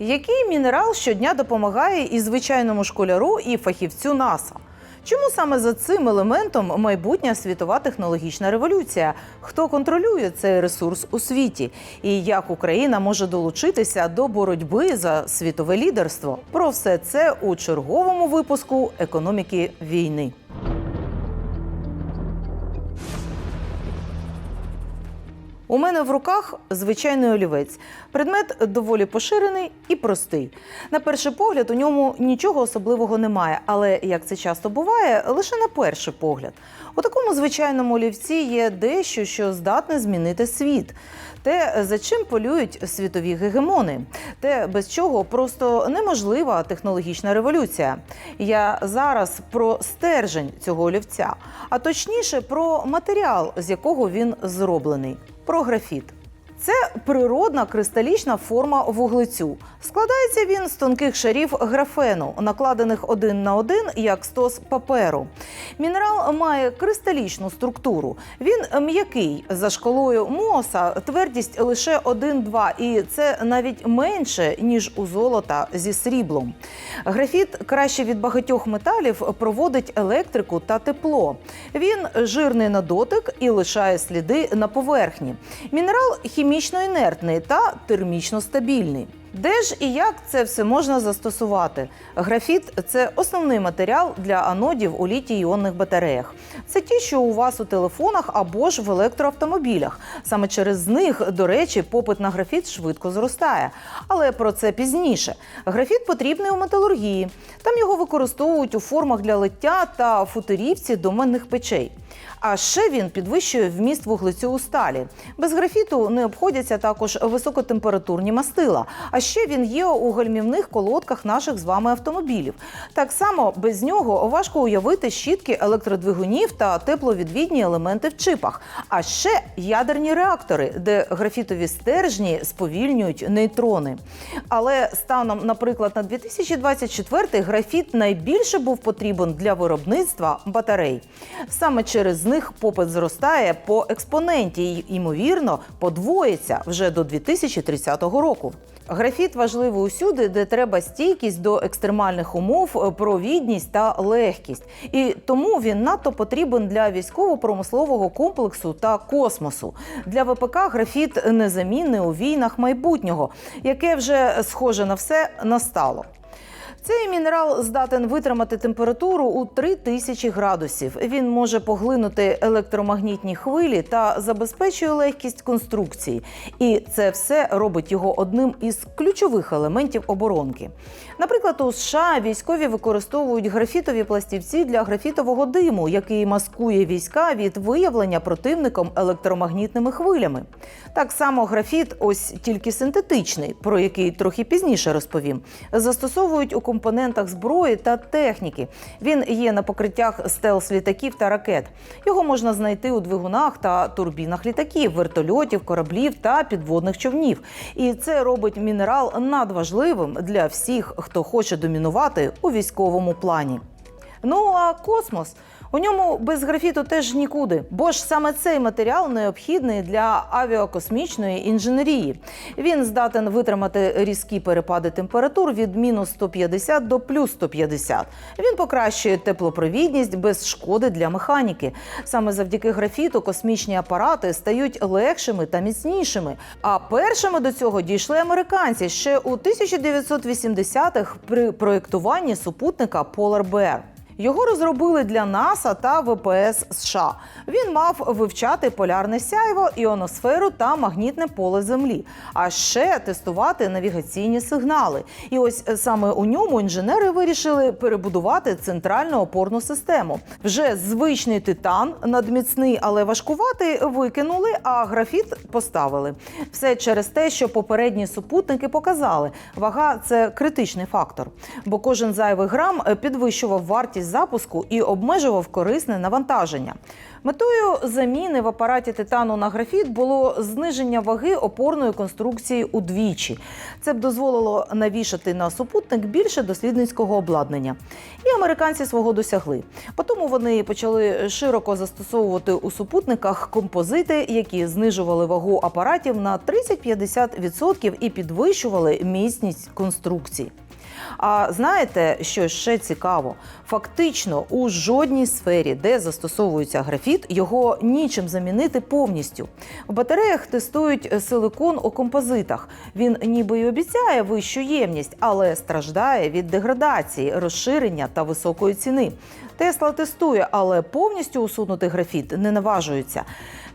Який мінерал щодня допомагає і звичайному школяру, і фахівцю НАСА? Чому саме за цим елементом майбутня світова технологічна революція? Хто контролює цей ресурс у світі? І як Україна може долучитися до боротьби за світове лідерство? Про все це у черговому випуску економіки війни. У мене в руках звичайний олівець. Предмет доволі поширений і простий. На перший погляд у ньому нічого особливого немає, але як це часто буває, лише на перший погляд. У такому звичайному олівці є дещо, що здатне змінити світ. Те, за чим полюють світові гегемони, те, без чого просто неможлива технологічна революція. Я зараз про стержень цього олівця, а точніше про матеріал, з якого він зроблений про графіт. Це природна кристалічна форма вуглецю. Складається він з тонких шарів графену, накладених один на один, як стос паперу. Мінерал має кристалічну структуру. Він м'який за шкалою Моса, твердість лише 1-2, і це навіть менше ніж у золота зі сріблом. Графіт краще від багатьох металів проводить електрику та тепло. Він жирний на дотик і лишає сліди на поверхні. Мінерал хімічно інертний та термічно стабільний. Де ж і як це все можна застосувати? Графіт це основний матеріал для анодів у літій-іонних батареях. Це ті, що у вас у телефонах або ж в електроавтомобілях. Саме через них, до речі, попит на графіт швидко зростає. Але про це пізніше. Графіт потрібний у металургії. Там його використовують у формах для лиття та футурівці доменних печей. А ще він підвищує вміст вуглецю у сталі. Без графіту не обходяться також високотемпературні мастила. А ще він є у гальмівних колодках наших з вами автомобілів. Так само без нього важко уявити щітки електродвигунів та тепловідвідні елементи в чипах. А ще ядерні реактори, де графітові стержні сповільнюють нейтрони. Але станом, наприклад, на 2024 графіт найбільше був потрібен для виробництва батарей. Саме через них попит зростає по експоненті і, ймовірно, подвоїться вже до 2030 року. Графіт важливий усюди, де треба стійкість до екстремальних умов, провідність та легкість. І тому він надто потрібен для військово-промислового комплексу та космосу. Для ВПК графіт незамінний у війнах майбутнього, яке вже схоже на все настало. Цей мінерал здатен витримати температуру у 3000 градусів. Він може поглинути електромагнітні хвилі та забезпечує легкість конструкції. І це все робить його одним із ключових елементів оборонки. Наприклад, у США військові використовують графітові пластівці для графітового диму, який маскує війська від виявлення противником електромагнітними хвилями. Так само графіт, ось тільки синтетичний, про який трохи пізніше розповім, застосовують у компонентах зброї та техніки. Він є на покриттях стелс літаків та ракет. Його можна знайти у двигунах та турбінах літаків, вертольотів, кораблів та підводних човнів. І це робить мінерал надважливим для всіх, хто хоче домінувати у військовому плані. Ну а космос. У ньому без графіту теж нікуди, бо ж саме цей матеріал необхідний для авіакосмічної інженерії. Він здатен витримати різкі перепади температур від мінус 150 до плюс 150. Він покращує теплопровідність без шкоди для механіки. Саме завдяки графіту космічні апарати стають легшими та міцнішими. А першими до цього дійшли американці ще у 1980-х при проєктуванні супутника Polar Bear. Його розробили для НАСА та ВПС США. Він мав вивчати полярне сяйво, іоносферу та магнітне поле Землі, а ще тестувати навігаційні сигнали. І ось саме у ньому інженери вирішили перебудувати центральну опорну систему. Вже звичний титан, надміцний, але важкуватий, викинули, а графіт поставили. Все через те, що попередні супутники показали, вага це критичний фактор, бо кожен зайвий грам підвищував вартість запуску і обмежував корисне навантаження. Метою заміни в апараті титану на графіт було зниження ваги опорної конструкції удвічі. Це б дозволило навішати на супутник більше дослідницького обладнання. І американці свого досягли. Потім вони почали широко застосовувати у супутниках композити, які знижували вагу апаратів на 30-50% і підвищували міцність конструкцій. А знаєте, що ще цікаво? Фактично, у жодній сфері, де застосовується графіт, його нічим замінити повністю. В батареях тестують силикон у композитах. Він ніби й обіцяє вищу ємність, але страждає від деградації, розширення та високої ціни. Тесла тестує, але повністю усунути графіт не наважується.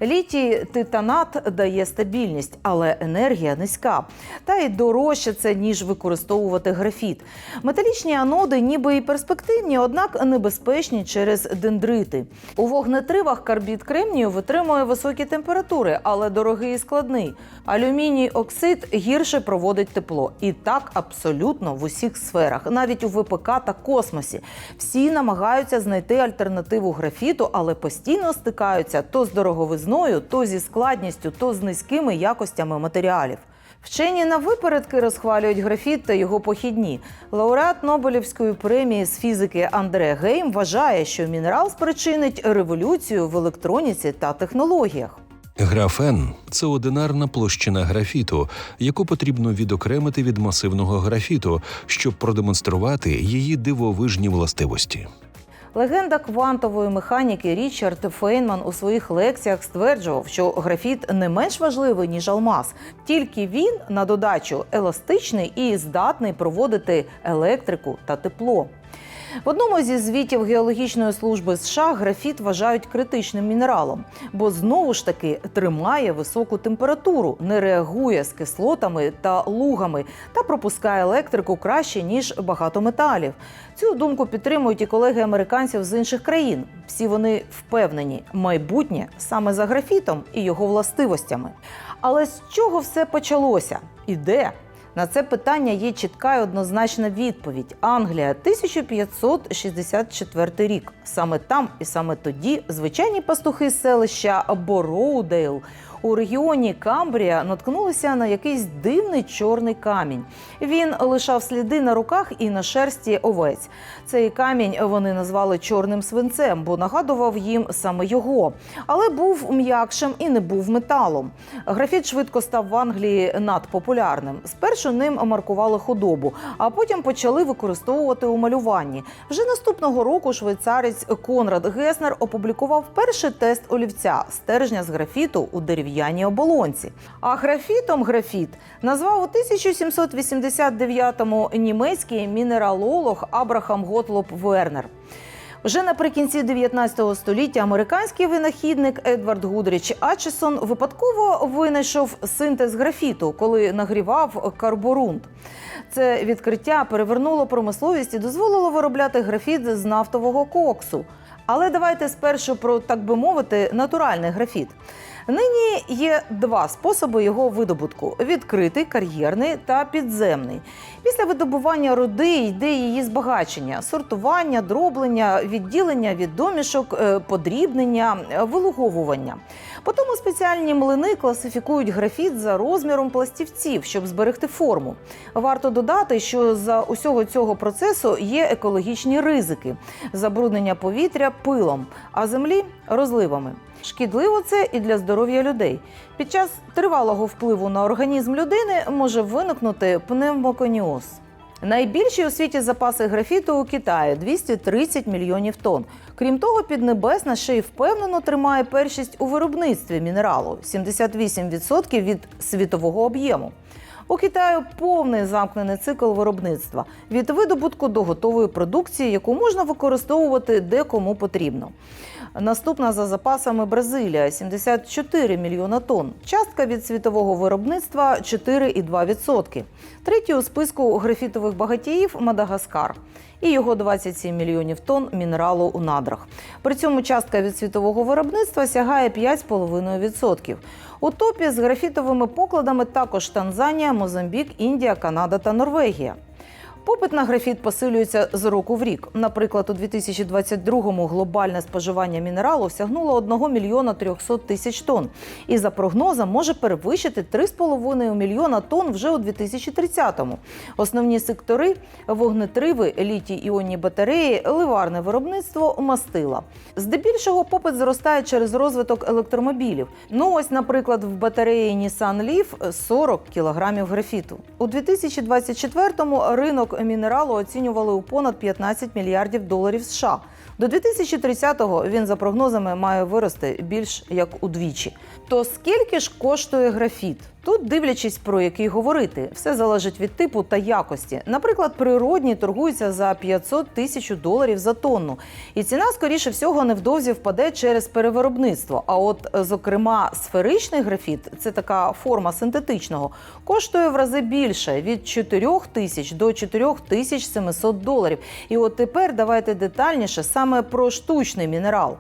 Літій титанат дає стабільність, але енергія низька. Та й дорожче це ніж використовувати графіт. Металічні аноди, ніби і перспективні, однак небезпечні через дендрити. У вогнетривах карбід кремнію витримує високі температури, але дорогий і складний. Алюміній оксид гірше проводить тепло. І так абсолютно в усіх сферах, навіть у ВПК та космосі. Всі намагаються знайти альтернативу графіту, але постійно стикаються то з дороговизною, то зі складністю, то з низькими якостями матеріалів. Вчені на випередки розхвалюють графіт та його похідні. Лауреат Нобелівської премії з фізики Андре Гейм вважає, що мінерал спричинить революцію в електроніці та технологіях. Графен це одинарна площина графіту, яку потрібно відокремити від масивного графіту, щоб продемонструвати її дивовижні властивості. Легенда квантової механіки Річард Фейнман у своїх лекціях стверджував, що графіт не менш важливий ніж алмаз, тільки він на додачу еластичний і здатний проводити електрику та тепло. В одному зі звітів геологічної служби США графіт вважають критичним мінералом, бо знову ж таки тримає високу температуру, не реагує з кислотами та лугами та пропускає електрику краще ніж багато металів. Цю думку підтримують і колеги американців з інших країн. Всі вони впевнені, майбутнє саме за графітом і його властивостями. Але з чого все почалося? І де? На це питання є чітка і однозначна відповідь. Англія, 1564 рік. Саме там і саме тоді звичайні пастухи селища Бороудейл у регіоні Камбрія наткнулися на якийсь дивний чорний камінь. Він лишав сліди на руках і на шерсті овець. Цей камінь вони назвали чорним свинцем, бо нагадував їм саме його, але був м'якшим і не був металом. Графіт швидко став в Англії надпопулярним. Спершу ним маркували худобу, а потім почали використовувати у малюванні. Вже наступного року швейцарець Конрад Геснер опублікував перший тест олівця стержня з графіту у дерев'яній оболонці. А графітом графіт назвав у 1789-му німецький мінералолог Абрахам Готлоб Вернер. Вже наприкінці 19 століття американський винахідник Едвард Гудріч Ачесон випадково винайшов синтез графіту, коли нагрівав карборунд. Це відкриття перевернуло промисловість і дозволило виробляти графіт з нафтового коксу. Але давайте спершу про так би мовити натуральний графіт. Нині є два способи його видобутку: відкритий, кар'єрний та підземний. Після видобування руди йде її збагачення, сортування, дроблення, відділення від домішок, е, подрібнення, е, вилуговування. Потім спеціальні млини класифікують графіт за розміром пластівців, щоб зберегти форму. Варто додати, що за усього цього процесу є екологічні ризики: забруднення повітря пилом, а землі розливами. Шкідливо це і для здоров'я людей. Під час тривалого впливу на організм людини може виникнути пневмоконіоз. Найбільші у світі запаси графіту у Китаї 230 мільйонів тонн. Крім того, Піднебесна ще й впевнено тримає першість у виробництві мінералу 78% від світового об'єму. У Китаю повний замкнений цикл виробництва від видобутку до готової продукції, яку можна використовувати де кому потрібно. Наступна за запасами Бразилія 74 мільйона тонн. Частка від світового виробництва 4,2%. Третій у списку графітових багатіїв Мадагаскар. І його 27 мільйонів тонн мінералу у надрах. При цьому частка від світового виробництва сягає 5,5%. У топі з графітовими покладами також Танзанія, Мозамбік, Індія, Канада та Норвегія. Попит на графіт посилюється з року в рік. Наприклад, у 2022-му глобальне споживання мінералу сягнуло 1 мільйона 300 тисяч тонн. І за прогнозом може перевищити 3,5 мільйона тонн вже у 2030-му. Основні сектори вогнетриви, літій іонні батареї, ливарне виробництво, мастила. Здебільшого попит зростає через розвиток електромобілів. Ну ось, наприклад, в батареї Nissan Leaf 40 кілограмів графіту. У 2024-му ринок мінералу оцінювали у понад 15 мільярдів доларів США. До 2030-го він за прогнозами має вирости більш як удвічі. То скільки ж коштує графіт? Тут, дивлячись про який говорити, все залежить від типу та якості. Наприклад, природні торгуються за 500 тисяч доларів за тонну, і ціна, скоріше всього, невдовзі впаде через перевиробництво. А от, зокрема, сферичний графіт це така форма синтетичного, коштує в рази більше від 4 тисяч до 4700 доларів. І от тепер давайте детальніше саме про штучний мінерал.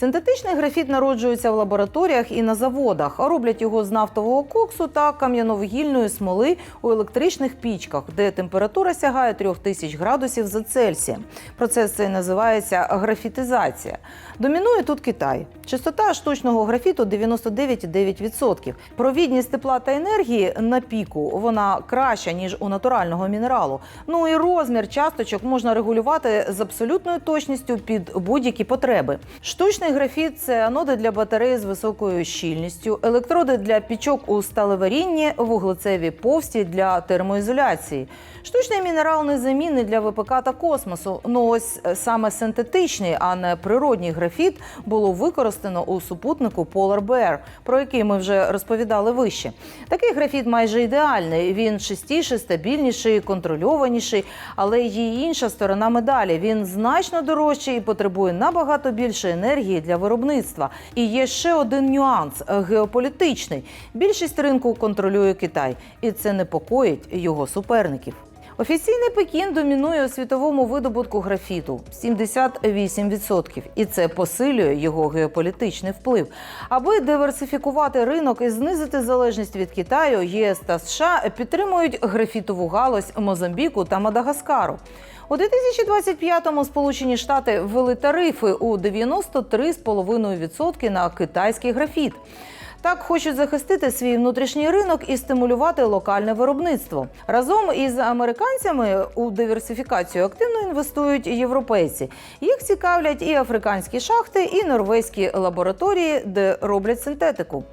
Синтетичний графіт народжується в лабораторіях і на заводах. Роблять його з нафтового коксу та кам'яновугільної смоли у електричних пічках, де температура сягає 3000 градусів за Цельсієм. Процес цей називається графітизація. Домінує тут Китай. Частота штучного графіту 99,9%. Провідність тепла та енергії на піку вона краща ніж у натурального мінералу. Ну і розмір часточок можна регулювати з абсолютною точністю під будь-які потреби. Штучний графіт це аноди для батареї з високою щільністю, електроди для пічок у сталеварінні, вуглецеві повсті для термоізоляції. Штучний мінерал незамінний для ВПК та космосу. Ну ось е, саме синтетичний, а не природній графіт було використано у супутнику Polar Bear, про який ми вже розповідали вище. Такий графіт майже ідеальний. Він чистіший, стабільніший, контрольованіший, але є інша сторона медалі. Він значно дорожчий і потребує набагато більше енергії для виробництва. І є ще один нюанс е, геополітичний. Більшість ринку контролює Китай, і це непокоїть його суперників. Офіційний Пекін домінує у світовому видобутку графіту 78%. І це посилює його геополітичний вплив. Аби диверсифікувати ринок і знизити залежність від Китаю, єС та США підтримують графітову галузь Мозамбіку та Мадагаскару. У 2025-му Сполучені Штати ввели тарифи у 93,5% на китайський графіт. Так хочуть захистити свій внутрішній ринок і стимулювати локальне виробництво. Разом із американцями у диверсифікацію активно інвестують європейці. Їх цікавлять і африканські шахти, і норвезькі лабораторії, де роблять синтетику.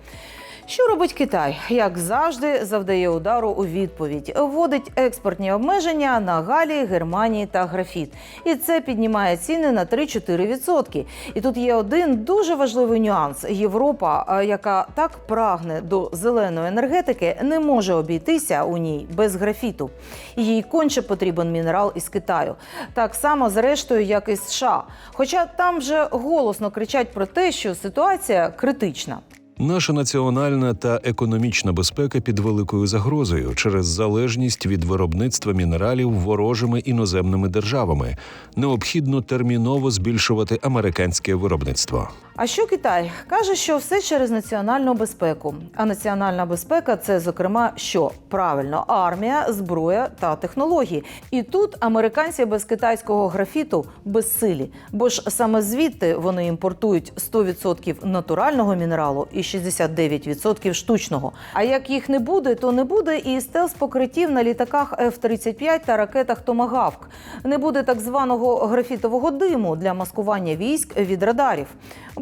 Що робить Китай? Як завжди, завдає удару у відповідь. Вводить експортні обмеження на Галі, Германії та графіт. І це піднімає ціни на 3-4%. І тут є один дуже важливий нюанс: Європа, яка так прагне до зеленої енергетики, не може обійтися у ній без графіту. Їй конче потрібен мінерал із Китаю. Так само, зрештою, як і США. Хоча там вже голосно кричать про те, що ситуація критична. Наша національна та економічна безпека під великою загрозою через залежність від виробництва мінералів ворожими іноземними державами. Необхідно терміново збільшувати американське виробництво. А що Китай каже, що все через національну безпеку. А національна безпека це, зокрема, що правильно армія, зброя та технології. І тут американці без китайського графіту безсилі, бо ж саме звідти вони імпортують 100% натурального мінералу і 69% штучного. А як їх не буде, то не буде і стелс покриттів на літаках F-35 та ракетах Томагавк. Не буде так званого графітового диму для маскування військ від радарів.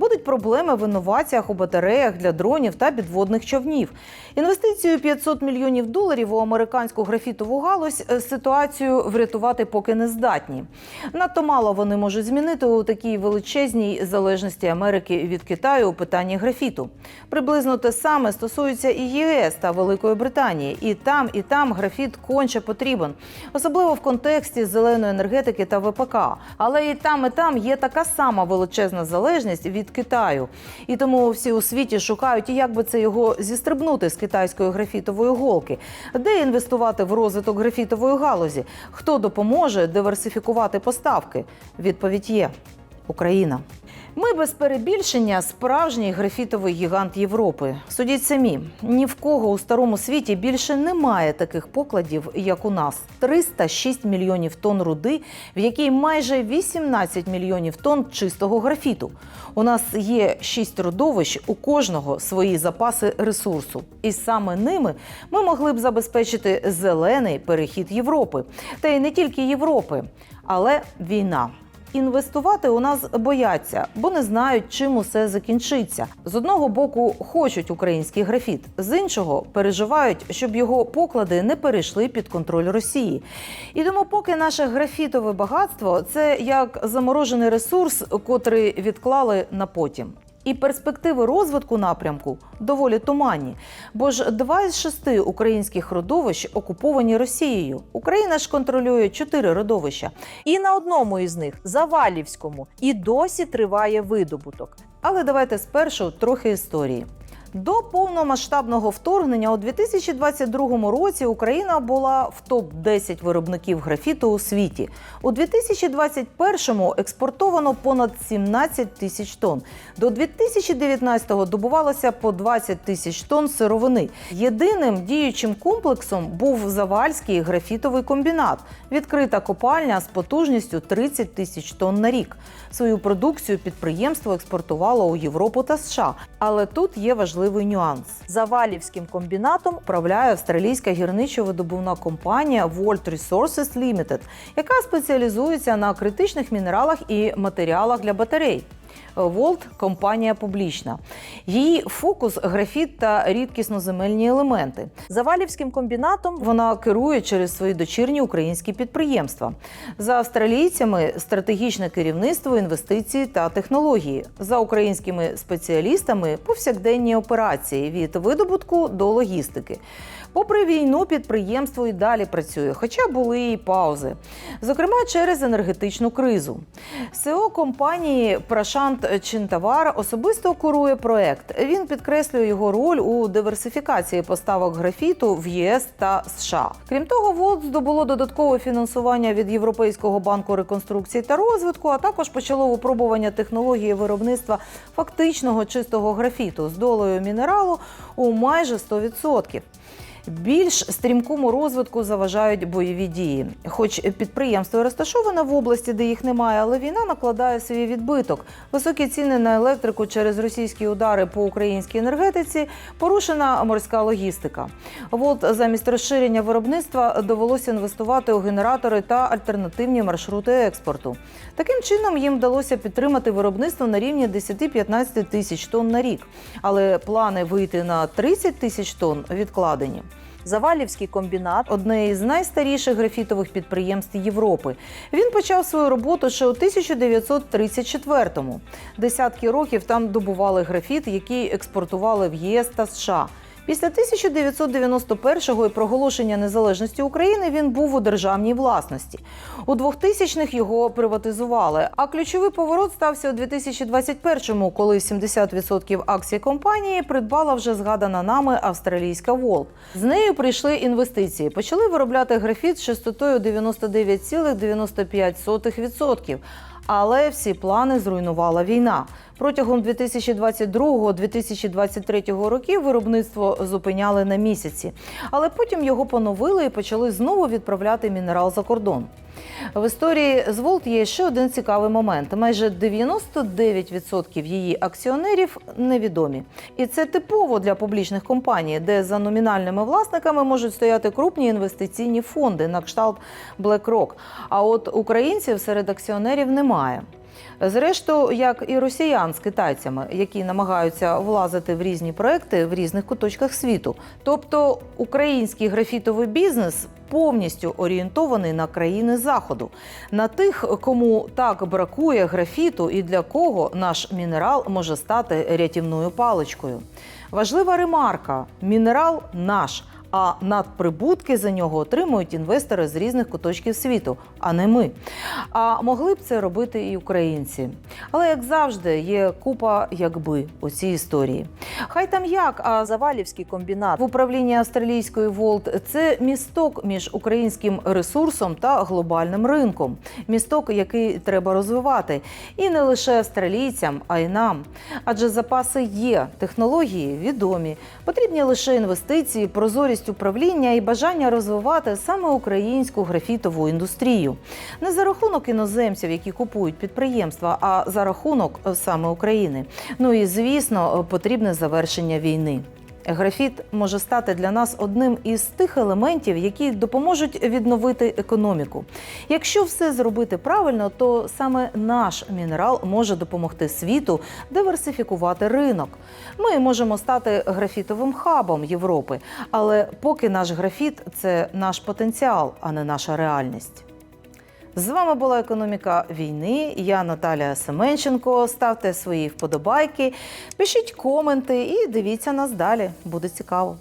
Будуть проблеми в інноваціях у батареях для дронів та підводних човнів. Інвестицію 500 мільйонів доларів у американську графітову галузь е, ситуацію врятувати поки не здатні. Надто мало вони можуть змінити у такій величезній залежності Америки від Китаю у питанні графіту. Приблизно те саме стосується і ЄС та Великої Британії. І там, і там графіт конче потрібен, особливо в контексті зеленої енергетики та ВПК. Але і там, і там є така сама величезна залежність від Китаю. І тому всі у світі шукають, як би це його зістрибнути з китайської графітової голки, де інвестувати в розвиток графітової галузі, хто допоможе диверсифікувати поставки. Відповідь є Україна. Ми без перебільшення справжній графітовий гігант Європи. Судіть самі, ні в кого у старому світі більше немає таких покладів, як у нас: 306 мільйонів тонн руди, в якій майже 18 мільйонів тонн чистого графіту. У нас є шість родовищ, у кожного свої запаси ресурсу, і саме ними ми могли б забезпечити зелений перехід Європи, та й не тільки Європи, але війна. Інвестувати у нас бояться, бо не знають, чим усе закінчиться. З одного боку хочуть український графіт, з іншого переживають, щоб його поклади не перейшли під контроль Росії. І тому, поки наше графітове багатство це як заморожений ресурс, котрий відклали на потім. І перспективи розвитку напрямку доволі туманні, бо ж два із шести українських родовищ окуповані Росією. Україна ж контролює чотири родовища. І на одному із них Завалівському і досі триває видобуток. Але давайте спершу трохи історії. До повномасштабного вторгнення у 2022 році Україна була в топ 10 виробників графіту у світі. У 2021-му експортовано понад 17 тисяч тонн. До 2019-го добувалося по 20 тисяч тонн сировини. Єдиним діючим комплексом був Завальський графітовий комбінат, відкрита копальня з потужністю 30 тисяч тонн на рік. Свою продукцію підприємство експортувало у Європу та США. Але тут є важливий нюанс. Завалівським комбінатом Управляє австралійська гірничо-видобувна компанія World Resources Limited, яка спеціалізується на критичних мінералах і матеріалах для батарей. Волт компанія публічна. Її фокус графіт та рідкісноземельні елементи. Завалівським комбінатом Вона керує через свої дочірні українські підприємства. За австралійцями стратегічне керівництво, інвестиції та технології. За українськими спеціалістами повсякденні операції від видобутку до логістики. Попри війну, підприємство і далі працює, хоча були і паузи, зокрема через енергетичну кризу. СЕО компанії Прашант Чинтавар особисто курує проект. Він підкреслює його роль у диверсифікації поставок графіту в ЄС та США. Крім того, ВОЛД здобуло додаткове фінансування від Європейського банку реконструкції та розвитку, а також почало випробування технології виробництва фактичного чистого графіту з долею мінералу у майже 100%. Більш стрімкому розвитку заважають бойові дії. Хоч підприємство розташоване в області, де їх немає, але війна накладає свій відбиток. Високі ціни на електрику через російські удари по українській енергетиці, порушена морська логістика. От замість розширення виробництва довелося інвестувати у генератори та альтернативні маршрути експорту. Таким чином їм вдалося підтримати виробництво на рівні 10-15 тисяч тонн на рік, але плани вийти на 30 тисяч тонн відкладені. Завалівський комбінат Одне із найстаріших графітових підприємств Європи. Він почав свою роботу ще у 1934-му. Десятки років там добували графіт, який експортували в ЄС та США. Після 1991-го і проголошення незалежності України він був у державній власності. У 2000-х його приватизували. А ключовий поворот стався у 2021-му, коли 70% акцій компанії придбала вже згадана нами австралійська Волт. З нею прийшли інвестиції. Почали виробляти графіт з частотою 99,95%. Але всі плани зруйнувала війна. Протягом 2022-2023 років виробництво зупиняли на місяці, але потім його поновили і почали знову відправляти мінерал за кордон. В історії з Волт є ще один цікавий момент: майже 99% її акціонерів невідомі, і це типово для публічних компаній, де за номінальними власниками можуть стояти крупні інвестиційні фонди на кшталт BlackRock. А от українців серед акціонерів немає. Зрештою, як і росіян з китайцями, які намагаються влазити в різні проекти в різних куточках світу. Тобто український графітовий бізнес повністю орієнтований на країни заходу, на тих, кому так бракує графіту і для кого наш мінерал може стати рятівною паличкою. Важлива ремарка: мінерал наш. А надприбутки за нього отримують інвестори з різних куточків світу, а не ми. А могли б це робити і українці. Але як завжди, є купа якби у цій історії. Хай там як, а Завалівський комбінат в управлінні австралійської Волт це місток між українським ресурсом та глобальним ринком. Місток, який треба розвивати, і не лише австралійцям, а й нам. Адже запаси є, технології відомі. Потрібні лише інвестиції, прозорість управління і бажання розвивати саме українську графітову індустрію. Не за рахунок іноземців, які купують підприємства, а за рахунок е, саме України. Ну і звісно, потрібне завершення війни. Графіт може стати для нас одним із тих елементів, які допоможуть відновити економіку. Якщо все зробити правильно, то саме наш мінерал може допомогти світу диверсифікувати ринок. Ми можемо стати графітовим хабом Європи, але поки наш графіт це наш потенціал, а не наша реальність. З вами була економіка війни. Я Наталія Семенченко. Ставте свої вподобайки, пишіть коменти і дивіться нас далі. Буде цікаво.